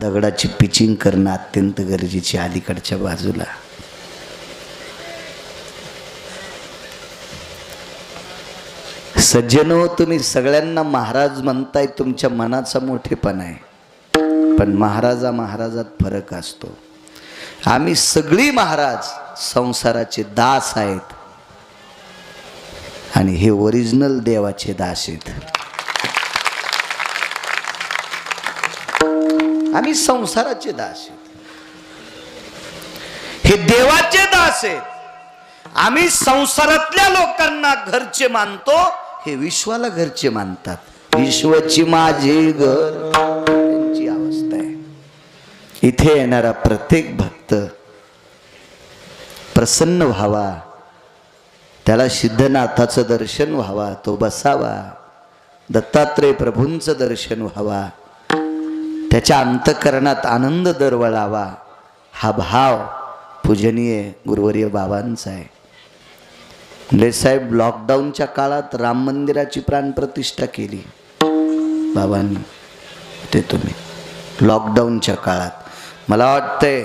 दगडाची pitching करणं अत्यंत गरजेची अलीकडच्या बाजूला. सज्जनो तुम्ही सगळ्यांना महाराज म्हणताय तुमच्या मनाचा मोठेपण आहे. पण महाराजा महाराजात फरक असतो. आम्ही सगळी महाराज संसाराचे दास आहेत. आणि हे ओरिजिनल देवाचे दास आहेत. आम्ही संसाराचे दास आहेत. हे देवाचे दास आहेत. आम्ही संसारातल्या लोकांना घरचे मानतो हे विश्वाला घरचे मानतात. विश्वची माझे घर. त्यांची अवस्था आहे. इथे येणारा प्रत्येक भक्त प्रसन्न व्हावा. त्याला सिद्धनाथाचं दर्शन व्हावा तो बसावा. दत्तात्रय प्रभूंचं दर्शन व्हावा. त्याच्या अंतकरणात आनंद दरवळावा हा भाव पूजनीय गुरुवर्य बाबांचा आहे. म्हणजे साहेब लॉकडाऊनच्या काळात राम मंदिराची प्राणप्रतिष्ठा केली. बाबांनी ते तुम्ही. लॉकडाऊनच्या काळात. मला वाटतंय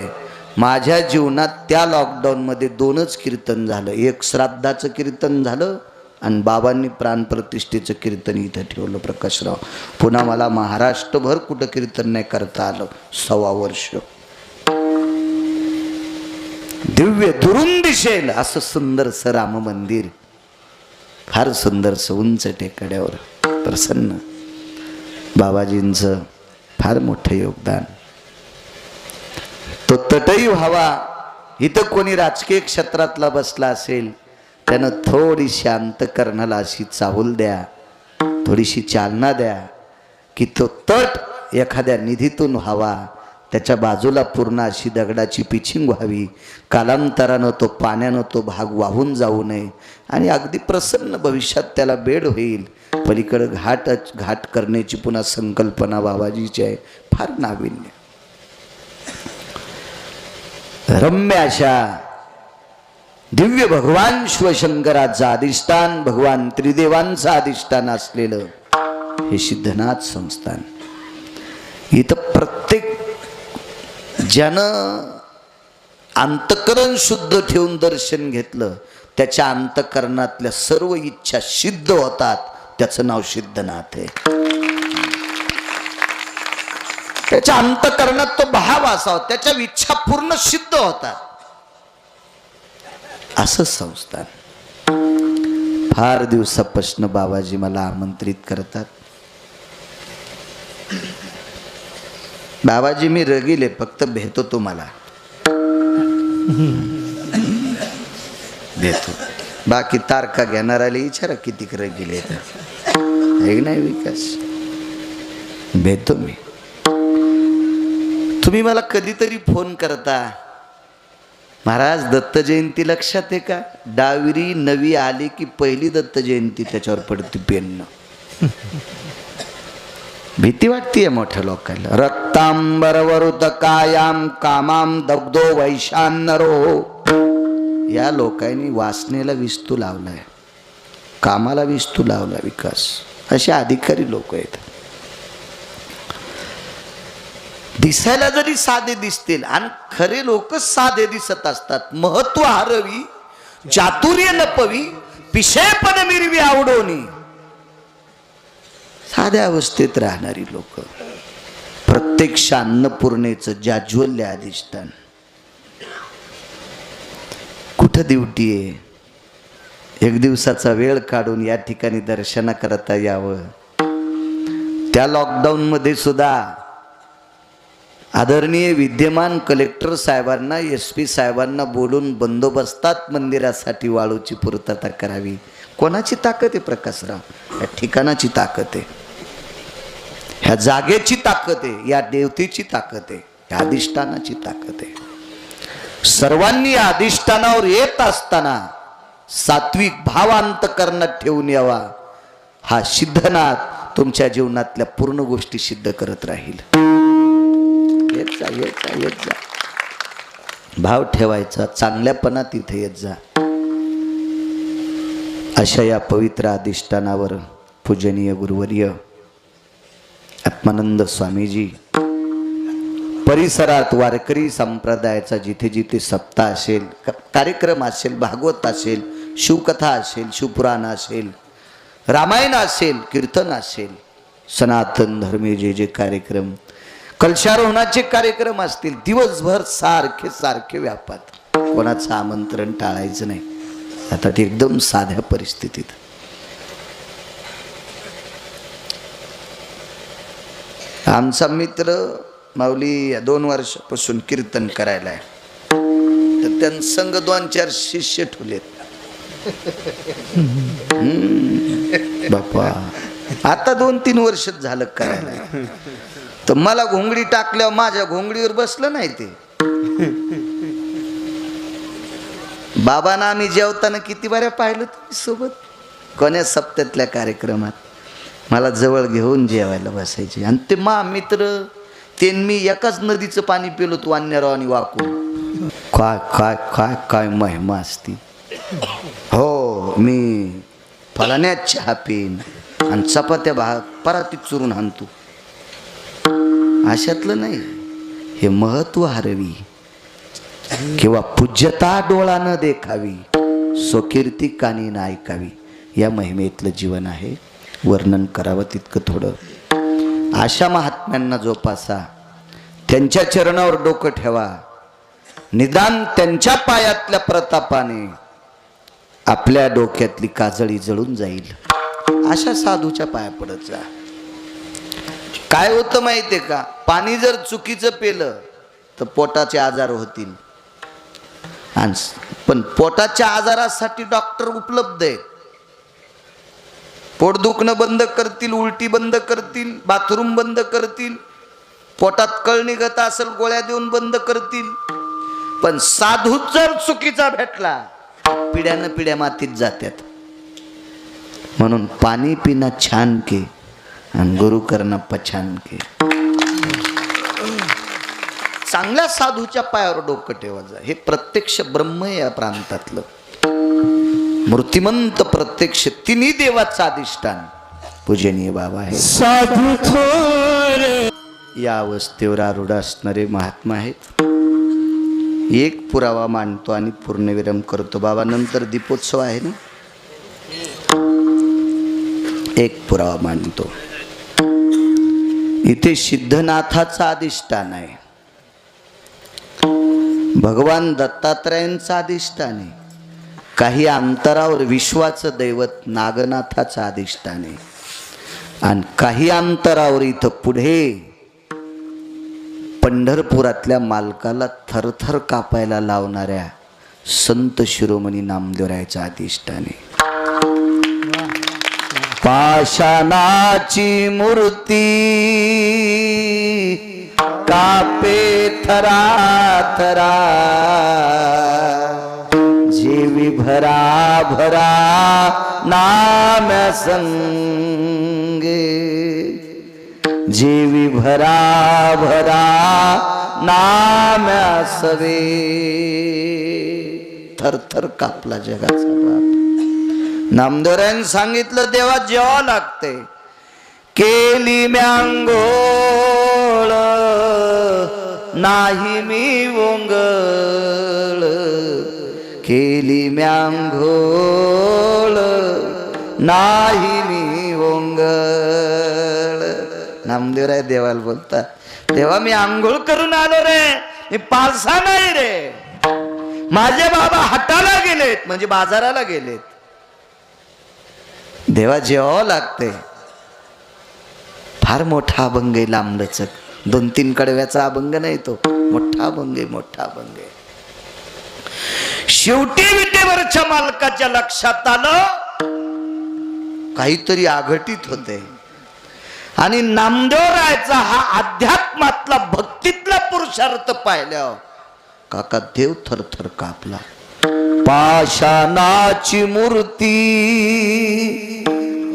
माझ्या जीवनात त्या लॉकडाऊनमध्ये दोनच कीर्तन झालं. एक श्राद्धाचं कीर्तन झालं आणि बाबांनी प्राणप्रतिष्ठेचं कीर्तन इथं ठेवलं प्रकाशराव. पुन्हा मला महाराष्ट्रभर कुठं कीर्तन नाही करता आलं? सव्वा वर्ष. दिव्य दुरून दिसेल असं सुंदरसं राम मंदिर. फार सुंदरसं उंच टेकड्यावर. प्रसन्न. बाबाजींचं फार मोठं योगदान. तो तटही व्हावा. इथं कोणी राजकीय क्षेत्रातला बसला असेल त्यानं थोडीशी अंतकरणाला अशी चाहूल द्या थोडीशी चालना द्या की तो तट एखाद्या निधीतून व्हावा त्याच्या बाजूला पूर्ण अशी दगडाची पिचिंग व्हावी कालांतरानं तो पाण्यानं तो भाग वाहून जाऊ नये आणि अगदी प्रसन्न भविष्यात त्याला बेड होईल. पलीकडं घाट घाट करण्याची पुन्हा संकल्पना बाबाजीची आहे फार नाविन्य. रम्य अशा दिव्य भगवान शिवशंकराचं अधिष्ठान भगवान त्रिदेवांचं अधिष्ठान असलेलं हे सिद्धनाथ संस्थान. इथं प्रत्येक ज्यानं अंतकरण शुद्ध ठेवून दर्शन घेतलं त्याच्या अंतकरणातल्या सर्व इच्छा सिद्ध होतात. त्याचं नाव सिद्धनाथ आहे. त्याच्या अंतकरणात तो भाव असावा त्याच्या इच्छा पूर्ण सिद्ध होतात. असं संस्थान. फार दिवसापासून बाबाजी मला आमंत्रित करतात. बाबाजी मी रगिले फक्त भेटतो तुम्हाला. भेटतो बाकी तारखा घेणाऱ्याला विचारा किती रगिले तर. नाही विकास. भेटतो मी. तुम्ही मला कधीतरी फोन करता. महाराज दत्त जयंती लक्षात आहे का? डाविरी नवी आली की पहिली दत्त जयंती त्याच्यावर पडते पेन्न भीती वाटतीये मोठ्या लोकांना. रक्तांबर वरुत कायाम कामाम दग्धो वैशान्नरो. या लोकांनी वासनेला विस्तू लावलाय. कामाला विस्तू लावला विकास. असे अधिकारी लोक आहेत. दिसायला जरी साधे दिसतील आणि खरे लोक साधे दिसत असतात. महत्त्व हरवी चातुर्य नपवी पिशयपण मिरवी आवडोनी. साध्या अवस्थेत राहणारी लोक प्रत्यक्ष अन्नपूर्णेचं जाज्वल्य अधिष्ठान. कुठं ड्युटी आहे? एक दिवसाचा वेळ काढून या ठिकाणी दर्शना करता यावं. त्या लॉकडाऊनमध्ये सुद्धा आदरणीय विद्यमान कलेक्टर साहेबांना एस पी साहेबांना बोलून बंदोबस्तात मंदिरासाठी वाळूची पूर्तता करावी. कोणाची ताकद आहे प्रकाशराव? या ठिकाणाची ताकद आहे. ह्या जागेची ताकद आहे या देवतेची ताकद आहे या अधिष्ठानाची ताकद आहे. सर्वांनी या अधिष्ठानावर येत असताना सात्विक भावांत करण्यात ठेवून यावा. हा सिद्धनाथ तुमच्या जीवनातल्या पूर्ण गोष्टी सिद्ध करत राहील. येत जा येत जा येत जा. भाव ठेवायचा चांगल्यापणा तिथे येत जा. अशा या पवित्र अधिष्ठानावर पूजनीय गुरुवर्य आत्मानंद स्वामीजी परिसरात वारकरी संप्रदायाचा जिथे जिथे सप्ताह असेल कार्यक्रम असेल भागवत असेल शिवकथा असेल शिवपुराण असेल रामायण असेल कीर्तन असेल सनातन धर्मी जे जे कार्यक्रम कलशारोहणाचे कार्यक्रम असतील दिवसभर सारखे सारखे व्यापात. कोणाचं आमंत्रण टाळायचं नाही. आता ते एकदम साध्या परिस्थितीत. आमचा मित्र माऊली दोन वर्षापासून कीर्तन करायला आहे. तर त्यां संघ दोन चार शिष्य ठेवलेत. बापा आता दोन तीन वर्ष झालं करायला. तर मला घोंगडी टाकल्यावर माझ्या घोंगडीवर बसलं नाही ते. बाबांना आम्ही जेवताना किती बऱ्या पाहिलं तुम्ही सोबत? कोण्या सप्त्यातल्या कार्यक्रमात? मला जवळ घेऊन जेवायला बसायचे. आणि ते मा मित्र ते मी एकाच नदीचं पाणी पिलो तू अन्यराव आणि वाकून. काय काय काय काय महिमा असती. हो मी फलाण्यात चहा पेन आणि चपात्या भाग परातीत चुरून आणतो. अशातलं नाही. हे महत्त्व हरवी. किंवा पूज्यता डोळा न देखावी. स्वकीर्ती कानी न ऐकावी. या महिमेतलं जीवन आहे. वर्णन करावं तितकं थोडं. अशा महात्म्यांना जोपासा. त्यांच्या चरणावर डोकं ठेवा. निदान त्यांच्या पायातल्या प्रतापाने आपल्या डोक्यातली काजळी जळून जाईल. अशा साधूच्या पाया पडत जा. काय होतं माहितीये का? पाणी जर चुकीचं पेलं तर पोटाचे आजार होतील. पण पोटाच्या आजारासाठी डॉक्टर उपलब्ध आहेत. पोट दुखणं बंद करतील उलटी बंद करतील बाथरूम बंद करतील पोटात कळ निघत असेल गोळ्या देऊन बंद करतील. पण साधू जर चुकीचा भेटला पिढ्यानं पिढ्या मातीत जात्यात. म्हणून पाणी पिणं छान के आणि गुरु करणं पछान के. चांगल्या साधूच्या पायावर डोकं ठेवायचं. हे प्रत्यक्ष ब्रह्म या प्रांतातलं. मूर्तिमंत प्रत्यक्ष तिन्ही देवाचं अधिष्ठान पूजनीय बाबा आहे साधू थोर. या अवस्थेवर आरूढ असणारे महात्मा आहेत. एक पुरावा मांडतो आणि पूर्णविराम करतो. बाबा नंतर दीपोत्सव आहे ना? एक पुरावा मांडतो. इथे सिद्धनाथाचं अधिष्ठान आहे. भगवान दत्तात्रयांचा अधिष्ठान आहे. काही अंतरावर विश्वाचं दैवत नागनाथाचं अधिष्ठान आहे. आणि काही अंतरावर इथं पुढे पंढरपुरातल्या मालकाला थरथर कापायला लावणाऱ्या संत शिरोमणी नामदेवरायाचं अधिष्ठान आहे. पाषाणाची मूर्ती कापे थरा थरा जीवी भरा भरा नाम संगे जीवी भरा भरा नाम सवे। थर कापला जगाचा बाप। नामदेवरायन सांगितलं देवा जेवा लागते. केली म्यांगोळ नाही मी ओंगळ केली म्यांगोळ नाही मी ओंगळ नामदेवराय देवाला बोलता तेव्हा मी आंघोळ करून आलो रे मी पालसा नाही रे. माझे बाबा हाताला गेलेत म्हणजे बाजाराला गेलेत. देवा जेवावं लागते फार मोठा अभंग आहे लांबलचक. दोन तीन कडव्याचा अभंग नाही तो. मोठा अभंग आहे मोठा अभंग आहे. शेवटी विटेवरच्या मालकाच्या लक्षात आलं काहीतरी आघटित होते आणि नामदेव रायचा हा अध्यात्मातला भक्तीतला पुरुषार्थ पाहिल्यावर काका देव थरथर कापला. पाषाणाची मूर्ती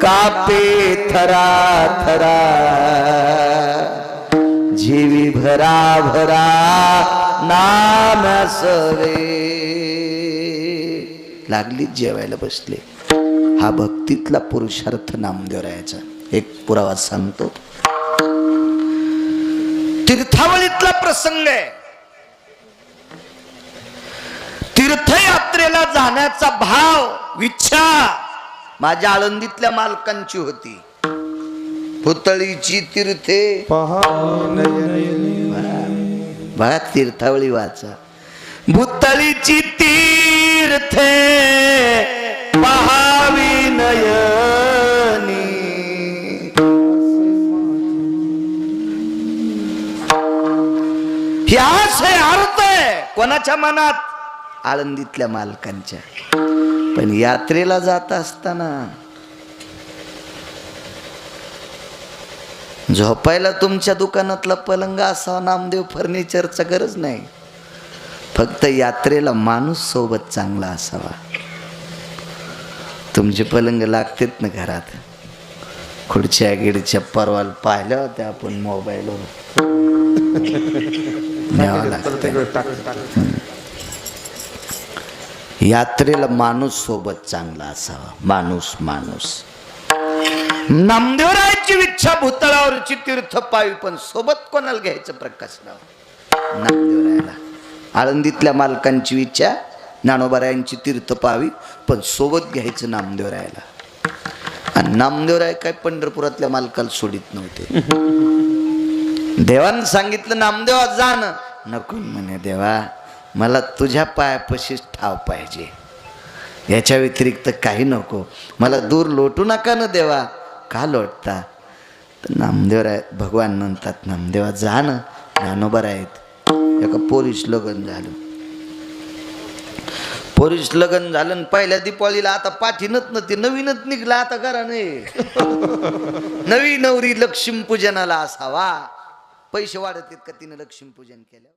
कापे थरा थरा. जीवी भरा भरा नाम सवे. लागलीच जेवायला बसले. हा भक्तीतला पुरुषार्थ नामदेवरायाचा एक पुरावा सांगतो. तीर्थावळीतला प्रसंग आहे. तीर्थ तीर्थयात्रेला जाण्याचा भाव इच्छा माझ्या आळंदीतल्या मालकांची होती. पुतळीची तीर्थे. बघा तीर्थावळी वाचा. भूतळीची तीर्थे पहावी नयनी. हे आशय अर्थ आहे कोणाच्या मनात? आळंदीतल्या मालकांच्या. पण यात्रेला जात असताना झोपायला तुमच्या दुकानातला पलंग असावा नामदेव फर्निचरचा गरज नाही. फक्त यात्रेला माणूस सोबत चांगला असावा. तुमचे पलंग लागतेत ना घरात? खुर्च्या गिडच्या परवाल पाहिल्या होत्या आपण मोबाईलवर यात्रेला माणूस सोबत चांगला असावा. माणूस माणूस. नामदेवरायाची इच्छा भूतळावरची तीर्थ पावी पण सोबत कोणाला घ्यायचं प्रकाश राव नामदेवरायाला. आळंदीतल्या मालकांची इच्छा ज्ञानोबारायांची तीर्थ पावी पण सोबत घ्यायचं नामदेवरायाला. आणि नामदेवराय काय पंढरपुरातल्या मालकाला सोडित नव्हते. देवानं सांगितलं नामदेवा जाण नको म्हणे देवा. मला तुझ्या पायापाशीच ठाव पाहिजे. याच्या व्यतिरिक्त काही नको. मला दूर लोटू नका ना देवा. का लोटता? तर नामदेवराय भगवान म्हणतात नामदेवा जा ना. ज्ञानोबर आहेत एका पोरीस लग्न झालं. पोरीस लग्न झालं आणि पहिल्या दीपावलीला आता पाठीनच न ते नवीनच निघला आता घराने. नाही नवी नवरी लक्ष्मीपूजनाला असावा. पैसे वाढत आहेत का तिने लक्ष्मीपूजन केलं